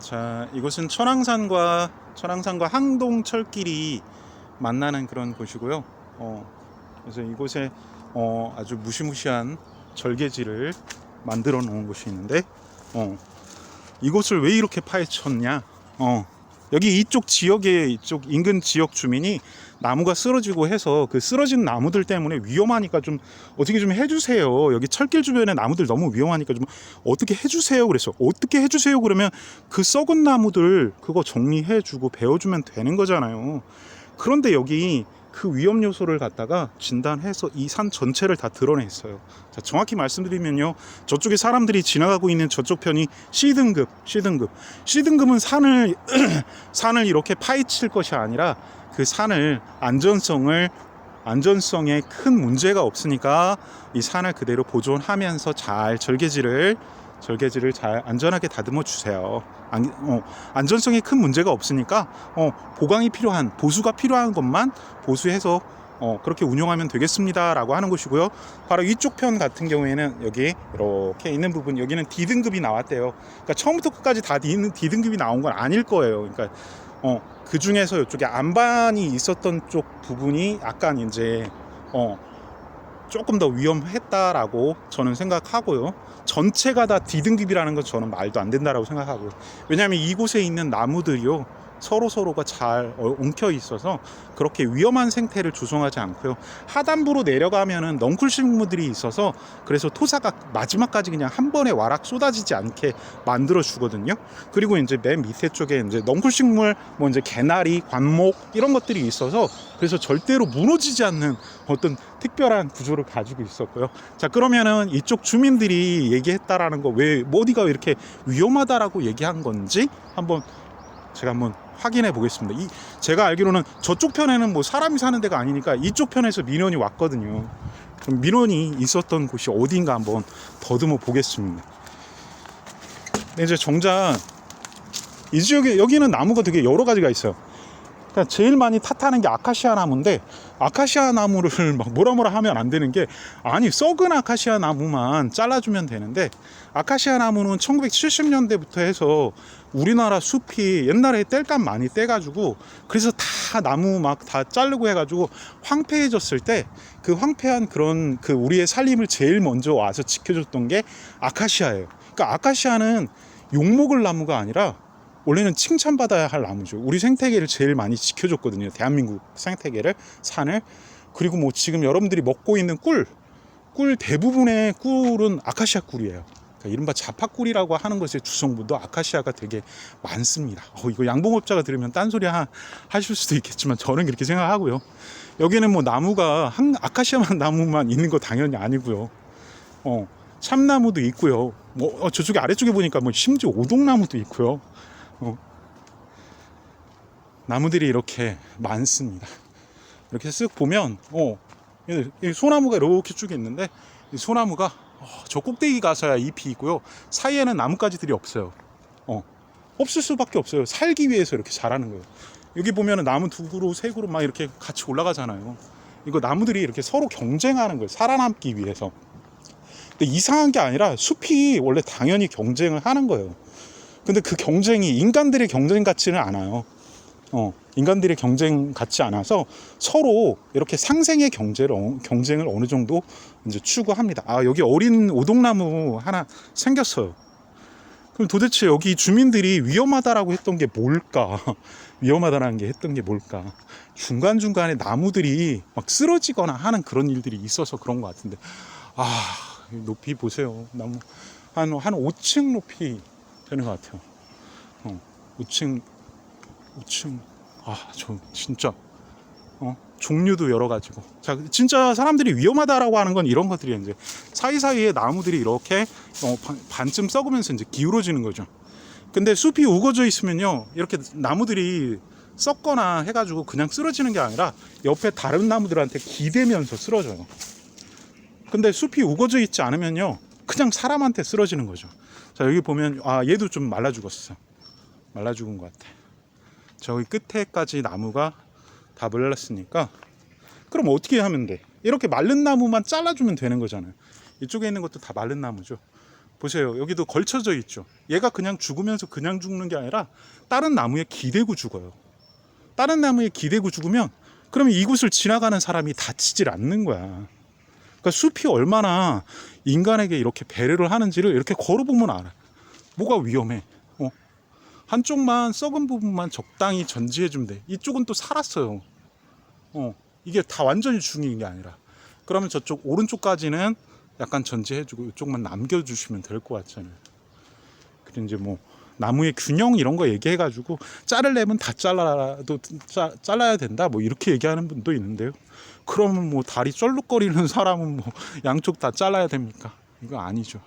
자, 이곳은 천왕산과 천왕산과 항동철길이 만나는 그런 곳이고요. 어, 그래서 이곳에 어, 아주 무시무시한 절개지를 만들어 놓은 곳이 있는데, 어, 이곳을 왜 이렇게 파헤쳤냐? 어, 여기 이쪽 지역에 이쪽 인근 지역 주민이 나무가 쓰러지고 해서 그 쓰러진 나무들 때문에 위험하니까 좀 어떻게 좀 해주세요. 여기 철길 주변에 나무들 너무 위험하니까 좀 어떻게 해주세요. 그래서 어떻게 해주세요. 그러면 그 썩은 나무들 그거 정리해주고 베어주면 되는 거잖아요. 그런데 여기 그 위험 요소를 갖다가 진단해서 이 산 전체를 다 드러냈어요. 자, 정확히 말씀드리면요. 저쪽에 사람들이 지나가고 있는 저쪽 편이 C등급, C등급. C등급은 산을 산을 이렇게 파헤칠 것이 아니라 그 산을 안전성을 안전성에 큰 문제가 없으니까 이 산을 그대로 보존하면서 잘 절개지를 절개지를 잘 안전하게 다듬어 주세요. 안, 어, 안전성에 큰 문제가 없으니까 어, 보강이 필요한 보수가 필요한 것만 보수해서 어, 그렇게 운영하면 되겠습니다라고 하는 것이고요. 바로 이쪽 편 같은 경우에는 여기 이렇게 있는 부분 여기는 D등급이 나왔대요. 그러니까 처음부터 끝까지 다 D, D등급이 나온 건 아닐 거예요. 그러니까 어, 그 중에서 이쪽에 안반이 있었던 쪽 부분이 약간 이제 어, 조금 더 위험했다라고 저는 생각하고요. 전체가 다 D등급이라는 건 저는 말도 안 된다라고 생각하고요. 왜냐하면 이곳에 있는 나무들이요. 서로 서로가 잘 어, 엉켜 있어서 그렇게 위험한 생태를 조성하지 않고요. 하단부로 내려가면은 넝쿨 식물들이 있어서 그래서 토사가 마지막까지 그냥 한 번에 와락 쏟아지지 않게 만들어 주거든요. 그리고 이제 맨 밑에 쪽에 이제 넝쿨 식물 뭐 이제 개나리, 관목 이런 것들이 있어서 그래서 절대로 무너지지 않는 어떤 특별한 구조를 가지고 있었고요. 자 그러면은 이쪽 주민들이 얘기했다라는 거 왜 어디가 이렇게 위험하다라고 얘기한 건지 한번 제가 한번 확인해 보겠습니다. 이 제가 알기로는 저쪽 편에는 뭐 사람이 사는 데가 아니니까 이쪽 편에서 민원이 왔거든요. 그럼 민원이 있었던 곳이 어딘가 한번 더듬어 보겠습니다. 근데 이제 정작 이 지역에 여기는 나무가 되게 여러 가지가 있어요. 그러니까 제일 많이 탓하는 게 아카시아 나무인데 아카시아 나무를 막 뭐라 뭐라 하면 안 되는 게 아니 썩은 아카시아 나무만 잘라주면 되는데 아카시아 나무는 1970년대부터 해서 우리나라 숲이 옛날에 뗄감 많이 떼가지고 그래서 다 나무 막 다 자르고 해가지고 황폐해졌을 때 그 황폐한 그런 그 우리의 살림을 제일 먼저 와서 지켜줬던 게 아카시아예요. 그러니까 아카시아는 욕먹을 나무가 아니라 원래는 칭찬받아야 할 나무죠. 우리 생태계를 제일 많이 지켜줬거든요. 대한민국 생태계를 산을 그리고 뭐 지금 여러분들이 먹고 있는 꿀, 꿀 대부분의 꿀은 아카시아 꿀이에요. 그러니까 이른바 자파꿀이라고 하는 것의 주성분도 아카시아가 되게 많습니다. 어, 이거 양봉업자가 들으면 딴소리 하, 하실 수도 있겠지만 저는 그렇게 생각하고요. 여기는 뭐 나무가 한 아카시아만 나무만 있는 거 당연히 아니고요. 어, 참나무도 있고요. 뭐 어, 저쪽에 아래쪽에 보니까 뭐 심지어 오동나무도 있고요. 어, 나무들이 이렇게 많습니다. 이렇게 쓱 보면 어, 소나무가 이렇게 쭉 있는데 이 소나무가 어, 저 꼭대기 가서야 잎이 있고요. 사이에는 나뭇가지들이 없어요. 어, 없을 수밖에 없어요. 살기 위해서 이렇게 자라는 거예요. 여기 보면은 나무 두 그루, 세 그루 막 이렇게 같이 올라가잖아요. 이거 나무들이 이렇게 서로 경쟁하는 거예요. 살아남기 위해서. 근데 이상한 게 아니라 숲이 원래 당연히 경쟁을 하는 거예요. 근데 그 경쟁이 인간들의 경쟁 같지는 않아요. 어, 인간들의 경쟁 같지 않아서 서로 이렇게 상생의 경제를, 어- 경쟁을 어느 정도 이제 추구합니다. 아, 여기 어린 오동나무 하나 생겼어요. 그럼 도대체 여기 주민들이 위험하다라고 했던 게 뭘까? 위험하다라는 게 했던 게 뭘까? 중간중간에 나무들이 막 쓰러지거나 하는 그런 일들이 있어서 그런 것 같은데. 아, 이 높이 보세요. 나무. 한, 한 5층 높이 되는 것 같아요. 어, 5층, 5층. 아, 저 진짜. 어, 종류도 여러 가지고. 자, 진짜 사람들이 위험하다라고 하는 건 이런 것들이 이제 사이사이에 나무들이 이렇게 어, 반- 반쯤 썩으면서 이제 기울어지는 거죠. 근데 숲이 우거져 있으면요, 이렇게 나무들이 썩거나 해가지고 그냥 쓰러지는 게 아니라 옆에 다른 나무들한테 기대면서 쓰러져요. 근데 숲이 우거져 있지 않으면요, 그냥 사람한테 쓰러지는 거죠. 자, 여기 보면, 아, 얘도 좀 말라 죽었어. 말라 죽은 것 같아. 저기 끝에까지 나무가 다 말랐으니까, 그럼 어떻게 하면 돼? 이렇게 마른 나무만 잘라주면 되는 거잖아요. 이쪽에 있는 것도 다 마른 나무죠. 보세요. 여기도 걸쳐져 있죠. 얘가 그냥 죽으면서 그냥 죽는 게 아니라 다른 나무에 기대고 죽어요. 다른 나무에 기대고 죽으면 그러면 이곳을 지나가는 사람이 다치질 않는 거야. 그러니까 숲이 얼마나 인간에게 이렇게 배려를 하는지를 이렇게 걸어보면 알아. 뭐가 위험해? 어? 한쪽만 썩은 부분만 적당히 전지해주면 돼. 이쪽은 또 살았어요. 어, 이게 다 완전히 죽인 게 아니라. 그러면 저쪽 오른쪽까지는 약간 전지해주고 이쪽만 남겨주시면 될 것 같잖아요. 그리고 이제 뭐 나무의 균형 이런 거 얘기해가지고 자르려면 다 잘라도 짜, 잘라야 된다 뭐 이렇게 얘기하는 분도 있는데요. 그러면 뭐 다리 쩔룩거리는 사람은 뭐 양쪽 다 잘라야 됩니까? 이거 아니죠.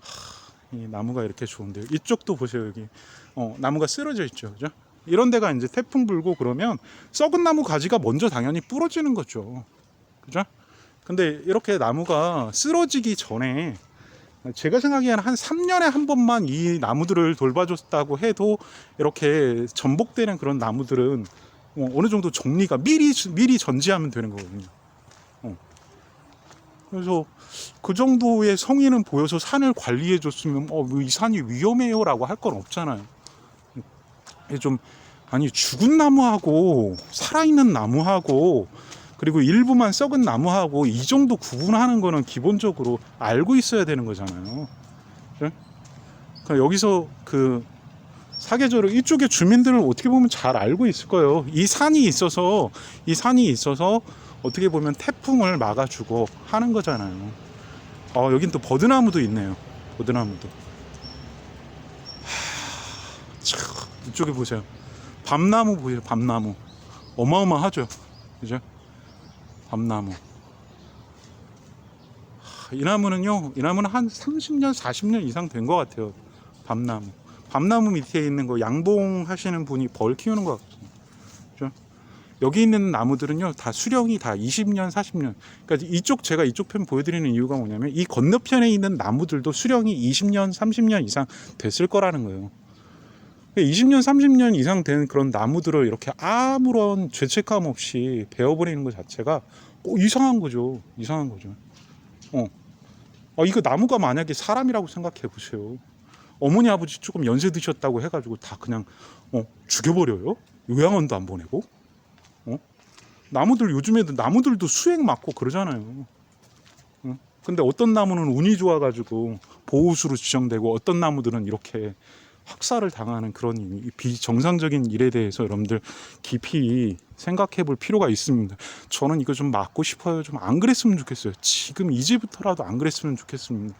하, 이 나무가 이렇게 좋은데요. 이쪽도 보세요 여기 어, 나무가 쓰러져 있죠, 그죠? 이런 데가 이제 태풍 불고 그러면 썩은 나무 가지가 먼저 당연히 부러지는 거죠, 그죠? 근데 이렇게 나무가 쓰러지기 전에 제가 생각에는 한 3년에 한 번만 이 나무들을 돌봐줬다고 해도 이렇게 전복되는 그런 나무들은 어, 어느 정도 정리가 미리 미리 전지하면 되는 거거든요. 어. 그래서 그 정도의 성의는 보여서 산을 관리해 줬으면 어, 이 산이 위험해요라고 할 건 없잖아요. 좀 아니 죽은 나무하고 살아있는 나무하고 그리고 일부만 썩은 나무하고 이 정도 구분하는 거는 기본적으로 알고 있어야 되는 거잖아요. 그래? 그러니까 여기서 그 사계절을 이쪽의 주민들은 어떻게 보면 잘 알고 있을 거예요. 이 산이 있어서 이 산이 있어서 어떻게 보면 태풍을 막아주고 하는 거잖아요. 어 여긴 또 버드나무도 있네요. 버드나무도. 하, 참 이쪽에 보세요. 밤나무 보세요. 밤나무 어마어마하죠. 그죠? 밤나무. 하, 이 나무는요, 이 나무는 한 30년, 40년 이상 된 것 같아요. 밤나무. 밤나무 밑에 있는 거 양봉 하시는 분이 벌 키우는 것 같아요. 그죠? 여기 있는 나무들은요, 다 수령이 다 20년, 40년. 그러니까 이쪽, 제가 이쪽 편 보여드리는 이유가 뭐냐면, 이 건너편에 있는 나무들도 수령이 20년, 30년 이상 됐을 거라는 거예요. 20년, 30년 이상 된 그런 나무들을 이렇게 아무런 죄책감 없이 베어버리는 것 자체가 어, 이상한 거죠. 이상한 거죠. 어. 아, 이거 나무가 만약에 사람이라고 생각해 보세요. 어머니 아버지 조금 연세 드셨다고 해가지고 다 그냥 어, 죽여버려요. 요양원도 안 보내고. 어? 나무들 요즘에도 나무들도 수액 맞고 그러잖아요. 어? 근데 어떤 나무는 운이 좋아가지고 보호수로 지정되고 어떤 나무들은 이렇게 학살을 당하는 그런 이 비정상적인 일에 대해서 여러분들 깊이 생각해 볼 필요가 있습니다. 저는 이거 좀 막고 싶어요. 좀 안 그랬으면 좋겠어요. 지금 이제부터라도 안 그랬으면 좋겠습니다.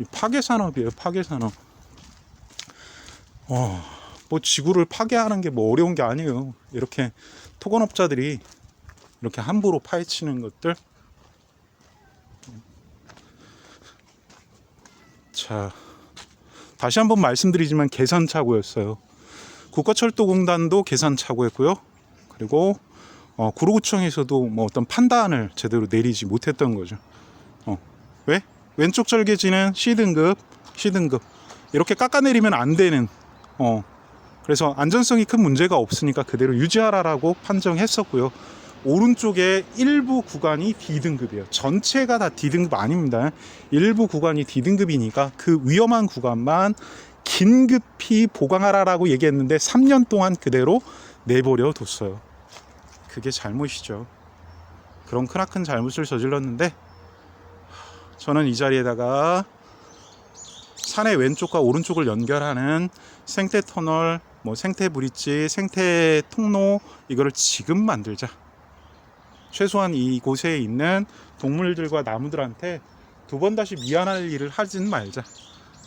이 파괴 산업이에요. 파괴 산업. 어, 뭐 지구를 파괴하는 게 뭐 어려운 게 아니에요. 이렇게 토건업자들이 이렇게 함부로 파헤치는 것들. 자, 다시 한번 말씀드리지만 계산착오였어요. 국가철도공단도 계산착오였고요. 그리고 어, 구로구청에서도 뭐 어떤 판단을 제대로 내리지 못했던 거죠. 어, 왜? 왼쪽 절개지는 C등급, C등급 이렇게 깎아내리면 안 되는. 어, 그래서 안전성이 큰 문제가 없으니까 그대로 유지하라라고 판정했었고요. 오른쪽에 일부 구간이 D등급이에요. 전체가 다 D등급 아닙니다. 일부 구간이 D등급이니까 그 위험한 구간만 긴급히 보강하라라고 얘기했는데 3년 동안 그대로 내버려 뒀어요. 그게 잘못이죠. 그런 크나큰 잘못을 저질렀는데 저는 이 자리에다가 산의 왼쪽과 오른쪽을 연결하는 생태 터널, 뭐 생태 브릿지, 생태 통로 이거를 지금 만들자. 최소한 이곳에 있는 동물들과 나무들한테 두 번 다시 미안할 일을 하진 말자.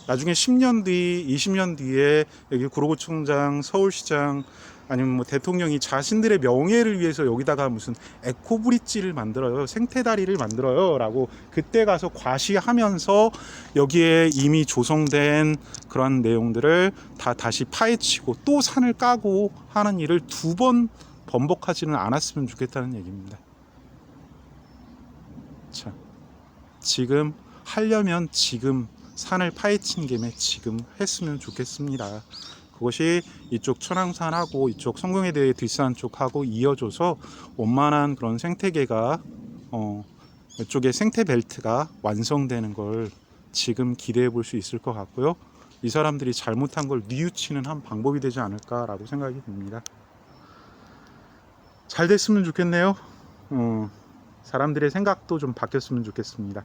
나중에 10년 뒤, 20년 뒤에 여기 구로구청장, 서울시장 아니면 뭐 대통령이 자신들의 명예를 위해서 여기다가 무슨 에코브릿지를 만들어요, 생태다리를 만들어요 라고 그때 가서 과시하면서 여기에 이미 조성된 그런 내용들을 다 다시 파헤치고 또 산을 까고 하는 일을 두 번 번복하지는 않았으면 좋겠다는 얘기입니다. 자, 지금 하려면 지금 산을 파헤친 김에 지금 했으면 좋겠습니다. 그것이 이쪽 천왕산하고 이쪽 성공에 대해 뒷산 쪽하고 이어져서 원만한 그런 생태계가 어, 이쪽에 생태 벨트가 완성되는 걸 지금 기대해 볼 수 있을 것 같고요. 이 사람들이 잘못한 걸 뉘우치는 한 방법이 되지 않을까라고 생각이 듭니다. 잘 됐으면 좋겠네요. 어, 사람들의 생각도 좀 바뀌었으면 좋겠습니다.